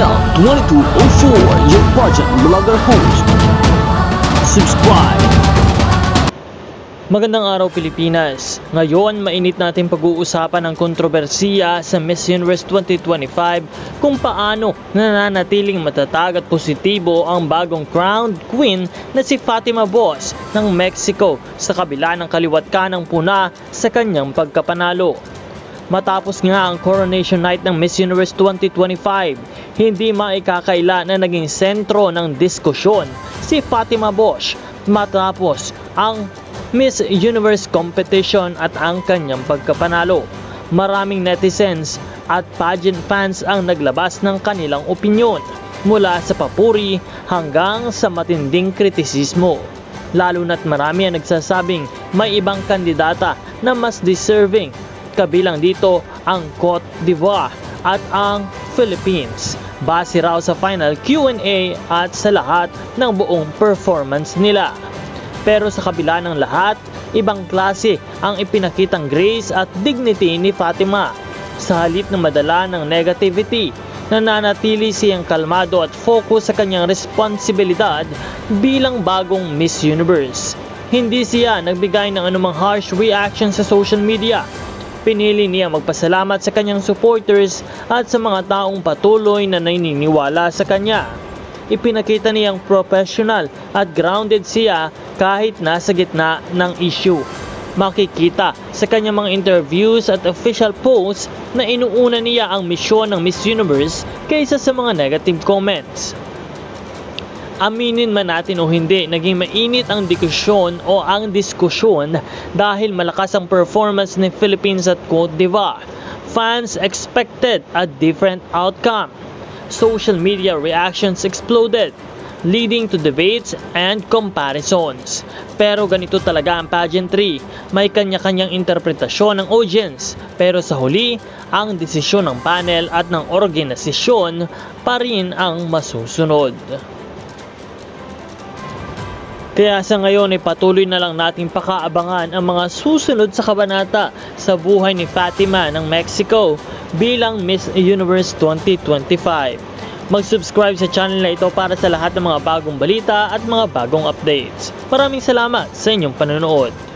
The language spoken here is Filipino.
PL2204, your project vlogger host. Subscribe. Magandang araw Pilipinas. Ngayon, mainit natin pag-uusapan ang kontrobersiya sa Miss Universe 2025 kung paano nananatiling matatag at positibo ang bagong crowned queen na si Fatima Boss ng Mexico sa kabila ng kaliwat ka ng puna sa kanyang pagkapanalo. Matapos nga ang coronation night ng Miss Universe 2025, hindi maikakaila na naging sentro ng diskusyon si Fatima Bosch matapos ang Miss Universe competition at ang kanyang pagkapanalo. Maraming netizens at pageant fans ang naglabas ng kanilang opinyon mula sa papuri hanggang sa matinding kritisismo. Lalo na't marami ang nagsasabing may ibang kandidata na mas deserving kabilang dito ang Cote d'Ivoire at ang Philippines base raw sa final Q&A at sa lahat ng buong performance nila. Pero sa kabila ng lahat, ibang klase ang ipinakitang grace at dignity ni Fatima. Sa halip na madala ng negativity, nananatili siyang kalmado at focus sa kanyang responsibilidad bilang bagong Miss Universe. Hindi siya nagbigay ng anumang harsh reaction sa social media. Pinili niya magpasalamat sa kanyang supporters at sa mga taong patuloy na naniniwala sa kanya ipinakita niyang professional at grounded siya kahit nasa gitna ng issue. Makikita sa kanyang mga interviews at official posts na inuuna niya ang misyon ng Miss Universe kaysa sa mga negative comments. Aminin man natin o hindi, naging mainit ang diskusyon o ang diskusyon dahil malakas ang performance ni Philippines at Cote d'Ivoire. Fans expected a different outcome social media reactions exploded, leading to debates and comparisons. Pero ganito talaga ang pageantry, may kanya-kanyang interpretasyon ng audience. Pero sa huli, ang desisyon ng panel at ng organisasyon pa rin ang masusunod. Kaya sa ngayon ay patuloy na lang nating pakaabangan ang mga susunod sa kabanata sa buhay ni Fatima ng Mexico bilang Miss Universe 2025. Mag-subscribe sa channel na ito para sa lahat ng mga bagong balita at mga bagong updates. Maraming salamat sa inyong panonood.